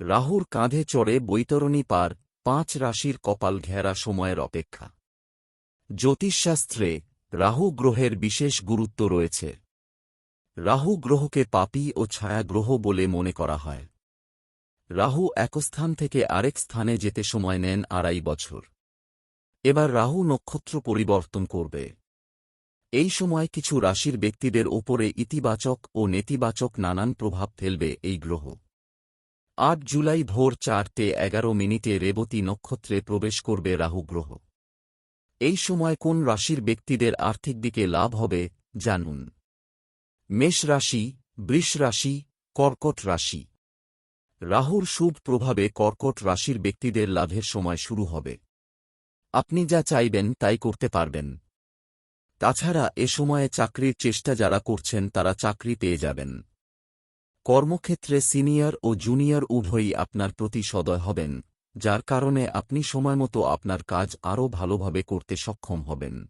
রাহুর কাঁধে চড়ে বৈতরণী পার পাঁচ রাশির কপাল ঘেরা সময়ের অপেক্ষা। জ্যোতিষশাস্ত্রে রাহু গ্রহের বিশেষ গুরুত্ব রয়েছে। রাহু গ্রহকে পাপী ও ছায়া গ্রহ বলে মনে করা হয়। রাহু এক স্থান থেকে আরেক স্থানে যেতে সময় নেন আড়াই বছর। এবার রাহু নক্ষত্র পরিবর্তন করবে। এই সময় কিছু রাশির ব্যক্তিদের ওপরে ইতিবাচক ও নেতিবাচক নানান প্রভাব ফেলবে এই গ্রহ। আট জুলাই ভোর চারটে এগারো মিনিটে রেবতী নক্ষত্রে প্রবেশ করবে রাহু গ্রহ। এই সময় কোন রাশির ব্যক্তিদের আর্থিক দিকে লাভ হবে, জানুন। মেষ রাশি, বৃষ রাশি, কর্কট রাশি। রাহুর শুভ প্রভাবে কর্কট রাশির ব্যক্তিদের লাভের সময় শুরু হবে। আপনি যা চাইবেন তাই করতে পারবেন। তাছাড়া এ সময়ে চাকরির চেষ্টা যারা করছেন তারা চাকরি পেয়ে যাবেন। কর্মক্ষেত্রে সিনিয়র ও জুনিয়র উভয়ই আপনার প্রতি সদয় হবেন, যার কারণে আপনি সময়মতো আপনার কাজ আরও ভালোভাবে করতে সক্ষম হবেন।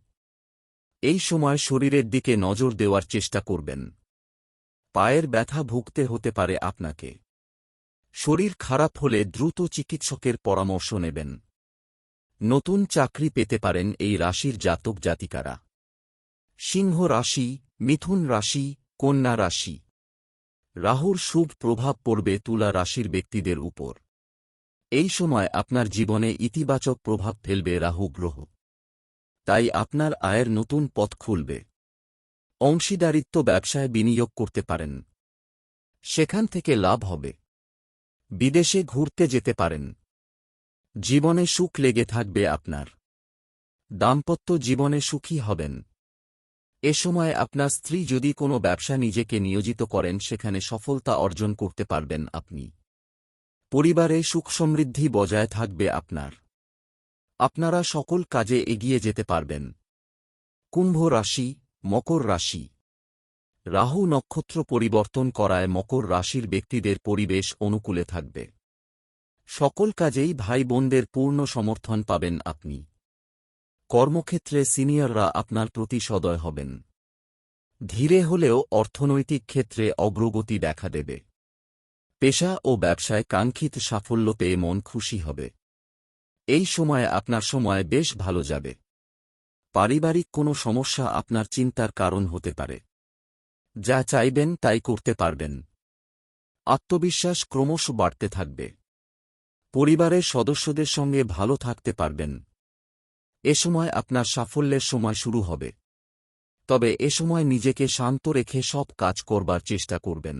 এই সময় শরীরের দিকে নজর দেওয়ার চেষ্টা করবেন। পায়ের ব্যথা ভুগতে হতে পারে আপনাকে। শরীর খারাপ হলে দ্রুত চিকিৎসকের পরামর্শ নেবেন। নতুন চাকরি পেতে পারেন এই রাশির জাতক জাতিকারা সিংহ রাশি, মিথুন রাশি, কন্যা রাশি। রাহুর শুভ প্রভাব পড়বে তুলা রাশির ব্যক্তিদের উপর। এই সময় আপনার জীবনে ইতিবাচক প্রভাব ফেলবে রাহু গ্রহ। তাই আপনার আয়ের নতুন পথ খুলবে। অংশীদারিত্ব ব্যবসায় বিনিয়োগ করতে পারেন। সেখান থেকে লাভ হবে। বিদেশে ঘুরতে যেতে পারেন। জীবনে সুখ লেগে থাকবে আপনার। দাম্পত্য জীবনে সুখী হবেন। এ সময় আপনার স্ত্রী যদি কোনো ব্যবসা নিজেকে নিয়োজিত করেন, সেখানে সফলতা অর্জন করতে পারবেন আপনি। পরিবারে সুখ সমৃদ্ধি বজায় থাকবে আপনার। আপনারা সকল কাজে এগিয়ে যেতে পারবেন। কুম্ভ রাশি, মকর রাশি। রাহু নক্ষত্র পরিবর্তন করায় মকর রাশির ব্যক্তিদের পরিবেশ অনুকূলে থাকবে। সকল কাজেই ভাই বোনদের পূর্ণ সমর্থন পাবেন আপনি। কর্মক্ষেত্রে সিনিয়ররা আপনার প্রতি সদয় হবেন। ধীরে হলেও অর্থনৈতিক ক্ষেত্রে অগ্রগতি দেখা দেবে। পেশা ও ব্যবসায় কাঙ্ক্ষিত সাফল্য পেয়ে মন খুশি হবে। এই সময়ে আপনার সময় বেশ ভালো যাবে। পারিবারিক কোনো সমস্যা আপনার চিন্তার কারণ হতে পারে। যা চাইবেন তাই করতে পারবেন। আত্মবিশ্বাস ক্রমশ বাড়তে থাকবে। পরিবারের সদস্যদের সঙ্গে ভালো থাকতে পারবেন। এ সময় আপনার সাফল্যের সময় শুরু হবে। তবে এ সময় নিজেকে শান্ত রেখে সব কাজ করবার চেষ্টা করবেন।